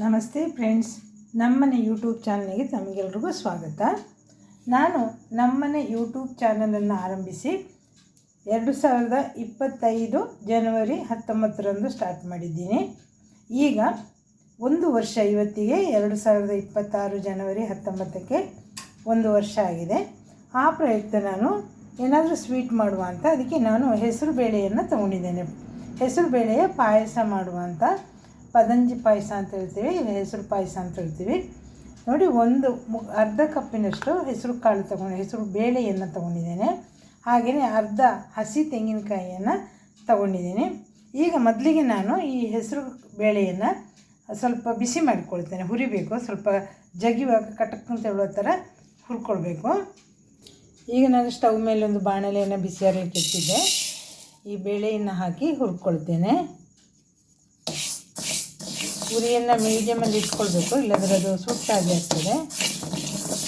ನಮಸ್ತೆ ಫ್ರೆಂಡ್ಸ್, ನಮ್ಮನೆ ಯೂಟ್ಯೂಬ್ ಚಾನಲ್ಗೆ ತಮಗೆಲ್ರಿಗೂ ಸ್ವಾಗತ. ನಾನು ನಮ್ಮನೆ ಯೂಟ್ಯೂಬ್ ಚಾನಲನ್ನು ಆರಂಭಿಸಿ ಎರಡು ಸಾವಿರದ ಇಪ್ಪತ್ತೈದು ಜನವರಿ ಹತ್ತೊಂಬತ್ತರಂದು ಸ್ಟಾರ್ಟ್ ಮಾಡಿದ್ದೀನಿ. ಈಗ ಒಂದು ವರ್ಷ ಇವತ್ತಿಗೆ ಎರಡು ಸಾವಿರದ ಇಪ್ಪತ್ತಾರು ಜನವರಿ ಹತ್ತೊಂಬತ್ತಕ್ಕೆ ಒಂದು ವರ್ಷ ಆಗಿದೆ. ಆ ಪ್ರಯುಕ್ತ ನಾನು ಏನಾದರೂ ಸ್ವೀಟ್ ಮಾಡುವ ಅಂತ, ಅದಕ್ಕೆ ನಾನು ಹೆಸರು ಬೇಳೆಯನ್ನು ತೊಗೊಂಡಿದ್ದೇನೆ. ಹೆಸರು ಬೇಳೆಯ ಪಾಯಸ ಮಾಡುವಂಥ ಪದಂಜಿ ಪಾಯಸ ಅಂತ ಹೇಳ್ತೀವಿ ಇಲ್ಲ ಹೆಸರು ಪಾಯಸ ಅಂತ ಹೇಳ್ತೀವಿ. ನೋಡಿ, ಒಂದು ಮು, ಅರ್ಧ ಕಪ್ಪಿನಷ್ಟು ಹೆಸರು ಕಾಳು ತೊಗೊಂಡು, ಹೆಸರು ಬೇಳೆಯನ್ನು ತೊಗೊಂಡಿದ್ದೇನೆ. ಹಾಗೆಯೇ ಅರ್ಧ ಹಸಿ ತೆಂಗಿನಕಾಯಿಯನ್ನು ತಗೊಂಡಿದ್ದೀನಿ. ಈಗ ಮೊದಲಿಗೆ ನಾನು ಈ ಹೆಸರು ಬೇಳೆಯನ್ನು ಸ್ವಲ್ಪ ಬಿಸಿ ಮಾಡಿಕೊಳ್ತೇನೆ. ಹುರಿಬೇಕು, ಸ್ವಲ್ಪ ಜಗಿವಾಗ ಕಟಕ್ ಅಂತ ಹೇಳೋ ಥರ ಹುರ್ಕೊಳ್ಬೇಕು. ಈಗ ನಾನು ಸ್ಟವ್ ಮೇಲೆ ಒಂದು ಬಾಣಲೆಯನ್ನು ಬಿಸಿಯಾಗಲಿಕ್ಕೆ ಇಟ್ಟಿದ್ದೆ. ಈ ಬೇಳೆಯನ್ನು ಹಾಕಿ ಹುರ್ಕೊಳ್ತೇನೆ. ಉರಿಯನ್ನು ಮೀಡಿಯಮಲ್ಲಿ ಇಟ್ಕೊಳ್ಬೇಕು, ಇಲ್ಲದ್ರೆ ಅದು ಸುಟ್ಟಾಗಿ ಆಗ್ತದೆ.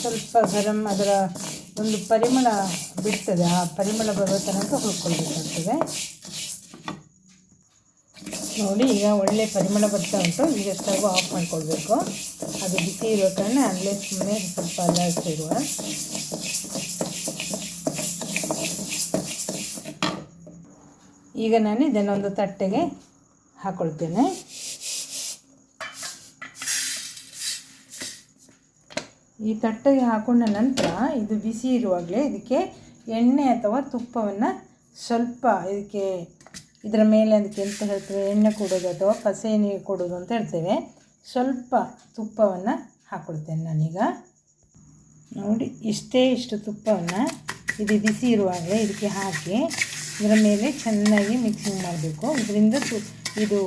ಸ್ವಲ್ಪ ಗರಂ ಅದರ ಒಂದು ಪರಿಮಳ ಬಿಡ್ತದೆ, ಆ ಪರಿಮಳ ಬರೋ ತನಕ ಹುರ್ಕೊಳ್ಬೇಕಾಗ್ತದೆ. ನೋಡಿ, ಈಗ ಒಳ್ಳೆ ಪರಿಮಳ ಬರ್ತಾ ಉಂಟು, ಈಗ ಸ್ಟವ್ ಆಫ್ ಮಾಡ್ಕೊಳ್ಬೇಕು. ಅದು ಬಿಸಿ ಇರೋ ಕಾರಣ ಅಲ್ಲೇ ಸುಮ್ಮನೆ ಸ್ವಲ್ಪ ಅಲ್ಲಾಡ್ತಿರುವ ಈಗ ನಾನು ಇದನ್ನೊಂದು ತಟ್ಟೆಗೆ ಹಾಕೊಳ್ತೇನೆ. ಈ ತಟ್ಟೆಗೆ ಹಾಕೊಂಡ ನಂತರ ಇದು ಬಿಸಿ ಇರುವಾಗಲೇ ಇದಕ್ಕೆ ಎಣ್ಣೆ ಅಥವಾ ತುಪ್ಪವನ್ನು ಸ್ವಲ್ಪ ಇದಕ್ಕೆ ಇದರ ಮೇಲೆ ಅದಕ್ಕೆ ಎಂತ ಹೇಳ್ತೇವೆ? ಎಣ್ಣೆ ಕೊಡೋದು ಅಥವಾ ಪಸೆ ನೀರು ಕೊಡೋದು ಅಂತ ಹೇಳ್ತೇವೆ. ಸ್ವಲ್ಪ ತುಪ್ಪವನ್ನು ಹಾಕ್ಕೊಡ್ತೇನೆ ನಾನೀಗ. ನೋಡಿ, ಇಷ್ಟೇ ಇಷ್ಟು ತುಪ್ಪವನ್ನು ಇದು ಬಿಸಿ ಇರುವಾಗಲೇ ಇದಕ್ಕೆ ಹಾಕಿ ಇದರ ಮೇಲೆ ಚೆನ್ನಾಗಿ ಮಿಕ್ಸಿಂಗ್ ಮಾಡಬೇಕು. ಇದರಿಂದ ಇದು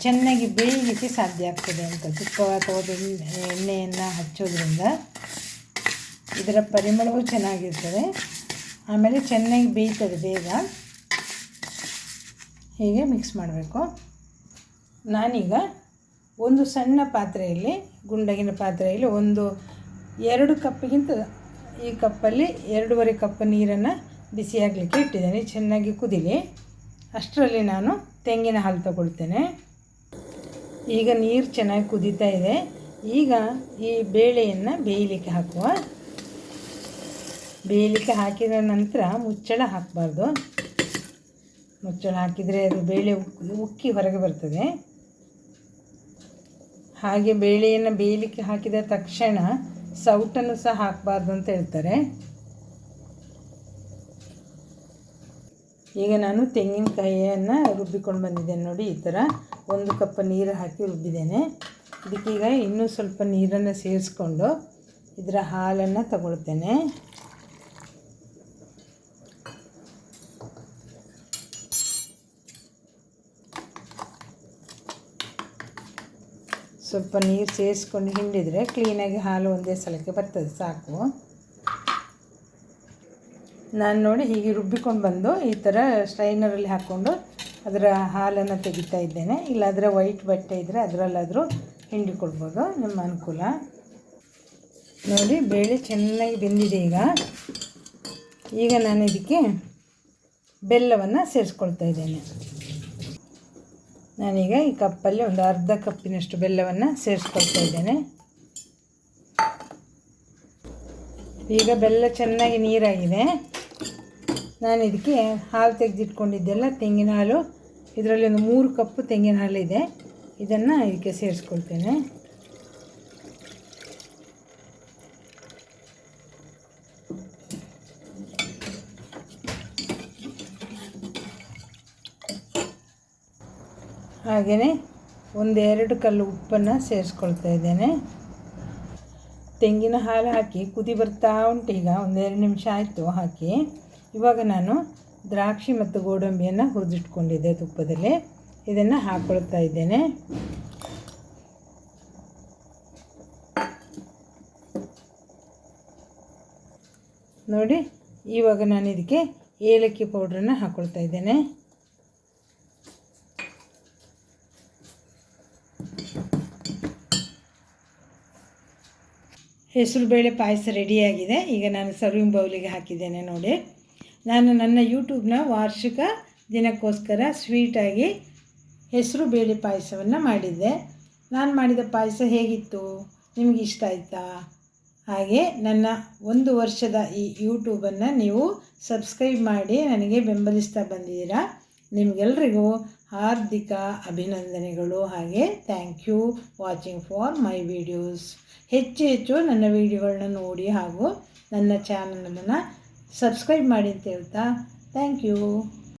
ಚೆನ್ನಾಗಿ ಬೇಯಲಿಕ್ಕೆ ಸಾಧ್ಯ ಆಗ್ತದೆ ಅಂತ. ತುಪ್ಪ ಅಥವಾ ಎಣ್ಣೆಯನ್ನು ಹಚ್ಚೋದ್ರಿಂದ ಇದರ ಪರಿಮಳವೂ ಚೆನ್ನಾಗಿರ್ತದೆ. ಆಮೇಲೆ ಚೆನ್ನಾಗಿ ಬೇಯ್ತದೆ ಬೇಗ. ಹೀಗೆ ಮಿಕ್ಸ್ ಮಾಡಬೇಕು. ನಾನೀಗ ಒಂದು ಸಣ್ಣ ಪಾತ್ರೆಯಲ್ಲಿ, ಗುಂಡಗಿನ ಪಾತ್ರೆಯಲ್ಲಿ ಒಂದು ಎರಡು ಕಪ್ಪಿಗಿಂತ ಈ ಕಪ್ಪಲ್ಲಿ ಎರಡೂವರೆ ಕಪ್ ನೀರನ್ನು ಬಿಸಿಯಾಗಲಿಕ್ಕೆ ಇಟ್ಟಿದ್ದೇನೆ. ಚೆನ್ನಾಗಿ ಕುದಿಲಿ. ಅಷ್ಟರಲ್ಲಿ ನಾನು ತೆಂಗಿನ ಹಾಲು ತಗೊಳ್ತೇನೆ. ಈಗ ನೀರು ಚೆನ್ನಾಗಿ ಕುದೀತಾ ಇದೆ. ಈಗ ಈ ಬೇಳೆಯನ್ನು ಬೇಯಲಿಕ್ಕೆ ಹಾಕುವ. ಬೇಯಲಿಕ್ಕೆ ಹಾಕಿದ ನಂತರ ಮುಚ್ಚಳ ಹಾಕಬಾರ್ದು. ಮುಚ್ಚಳ ಹಾಕಿದರೆ ಅದು ಬೇಳೆ ಉಕ್ಕಿ ಹೊರಗೆ ಬರ್ತದೆ. ಹಾಗೆ ಬೇಳೆಯನ್ನು ಬೇಯಲಿಕ್ಕೆ ಹಾಕಿದ ತಕ್ಷಣ ಸೌಟನ್ನು ಸಹ ಹಾಕಬಾರ್ದು ಅಂತ ಹೇಳ್ತಾರೆ. ಈಗ ನಾನು ತೆಂಗಿನಕಾಯಿಯನ್ನು ರುಬ್ಬಿಕೊಂಡು ಬಂದಿದ್ದೇನೆ ನೋಡಿ, ಈ ಥರ ಒಂದು ಕಪ್ ನೀರು ಹಾಕಿ ರುಬ್ಬಿದ್ದೇನೆ. ಇದಕ್ಕೀಗ ಇನ್ನೂ ಸ್ವಲ್ಪ ನೀರನ್ನು ಸೇರಿಸ್ಕೊಂಡು ಇದರ ಹಾಲನ್ನು ತಗೊಳ್ತೇನೆ. ಸ್ವಲ್ಪ ನೀರು ಸೇರಿಸ್ಕೊಂಡು ಹಿಂಡಿದರೆ ಕ್ಲೀನಾಗಿ ಹಾಲು ಒಂದೇ ಸಲಕ್ಕೆ ಬರ್ತದೆ, ಸಾಕು. ನಾನು ನೋಡಿ ಹೀಗೆ ರುಬ್ಬಿಕೊಂಡು ಬಂದು ಈ ಥರ ಸ್ಟ್ರೈನರಲ್ಲಿ ಹಾಕ್ಕೊಂಡು ಅದರ ಹಾಲನ್ನು ತೆಗಿತಾ ಇದ್ದೇನೆ. ಇಲ್ಲಾದರೆ ವೈಟ್ ಬಟ್ಟೆ ಇದ್ದರೆ ಅದರಲ್ಲಾದರೂ ಹಿಂಡಿಕೊಳ್ಬೋದು ನಿಮ್ಮ ಅನುಕೂಲ. ನೋಡಿ, ಬೇಳೆ ಚೆನ್ನಾಗಿ ಬೆಂದಿದೆ ಈಗ. ಈಗ ನಾನು ಇದಕ್ಕೆ ಬೆಲ್ಲವನ್ನು ಸೇರಿಸ್ಕೊಳ್ತಾ ಇದ್ದೇನೆ. ನಾನೀಗ ಈ ಕಪ್ಪಲ್ಲಿ ಒಂದು ಅರ್ಧ ಕಪ್ಪಿನಷ್ಟು ಬೆಲ್ಲವನ್ನು ಸೇರಿಸ್ಕೊಳ್ತಾ ಇದ್ದೇನೆ. ಈಗ ಬೆಲ್ಲ ಚೆನ್ನಾಗಿ ನೀರಾಗಿದೆ. ನಾನು ಇದಕ್ಕೆ ಹಾಲು ತೆಗೆದಿಟ್ಕೊಂಡಿದ್ದೆಲ್ಲ ತೆಂಗಿನ ಹಾಲು, ಇದರಲ್ಲಿ ಒಂದು ಮೂರು ಕಪ್ಪು ತೆಂಗಿನ ಹಾಲಿದೆ ಇದನ್ನು ಇದಕ್ಕೆ ಸೇರಿಸ್ಕೊಳ್ತೇನೆ. ಹಾಗೆಯೇ ಒಂದೆರಡು ಕಲ್ಲು ಉಪ್ಪನ್ನು ಸೇರಿಸ್ಕೊಳ್ತಾ ಇದ್ದೇನೆ. ತೆಂಗಿನ ಹಾಲು ಹಾಕಿ, ಕುದಿ ಬರ್ತಾ ಉಂಟು ಈಗ, ಒಂದೆರಡು ನಿಮಿಷ ಆಯಿತು ಹಾಕಿ. ಇವಾಗ ನಾನು ದ್ರಾಕ್ಷಿ ಮತ್ತು ಗೋಡಂಬಿಯನ್ನು ಹುರಿದಿಟ್ಕೊಂಡಿದ್ದೆ ತುಪ್ಪದಲ್ಲಿ. ಇದನ್ನು ಹಾಕ್ಕೊಳ್ತಾ ಇದ್ದೇನೆ. ನೋಡಿ, ಇವಾಗ ನಾನು ಇದಕ್ಕೆ ಏಲಕ್ಕಿ ಪೌಡ್ರನ್ನು ಹಾಕ್ಕೊಳ್ತಾ ಇದ್ದೇನೆ. ಹೆಸರುಬೇಳೆ ಪಾಯಸ ರೆಡಿಯಾಗಿದೆ. ಈಗ ನಾನು ಸರ್ವಿಂಗ್ ಬೌಲಿಗೆ ಹಾಕಿದ್ದೇನೆ ನೋಡಿ. ನಾನು ನನ್ನ ಯೂಟ್ಯೂಬ್ನ ವಾರ್ಷಿಕ ದಿನಕ್ಕೋಸ್ಕರ ಸ್ವೀಟಾಗಿ ಹೆಸರು ಬೇಳೆ ಪಾಯಸವನ್ನು ಮಾಡಿದ್ದೆ. ನಾನು ಮಾಡಿದ ಪಾಯಸ ಹೇಗಿತ್ತು? ನಿಮಗೆ ಇಷ್ಟ ಆಯಿತಾ? ಹಾಗೆ ನನ್ನ ಒಂದು ವರ್ಷದ ಈ ಯೂಟ್ಯೂಬನ್ನು ನೀವು ಸಬ್ಸ್ಕ್ರೈಬ್ ಮಾಡಿ ನನಗೆ ಬೆಂಬಲಿಸ್ತಾ ಬಂದಿದ್ದೀರಾ. ನಿಮಗೆಲ್ರಿಗೂ ಹಾರ್ದಿಕ ಅಭಿನಂದನೆಗಳು. ಹಾಗೆ thank you watching for my videos ಹೆಚ್ಚು ಹೆಚ್ಚು ನನ್ನ ವೀಡಿಯೋಗಳನ್ನ ನೋಡಿ ಹಾಗೂ ನನ್ನ ಚಾನಲನ್ನು ಸಬ್ಸ್ಕ್ರೈಬ್ ಮಾಡಿ ಅಂತ ಹೇಳ್ತಾ ಥ್ಯಾಂಕ್ ಯು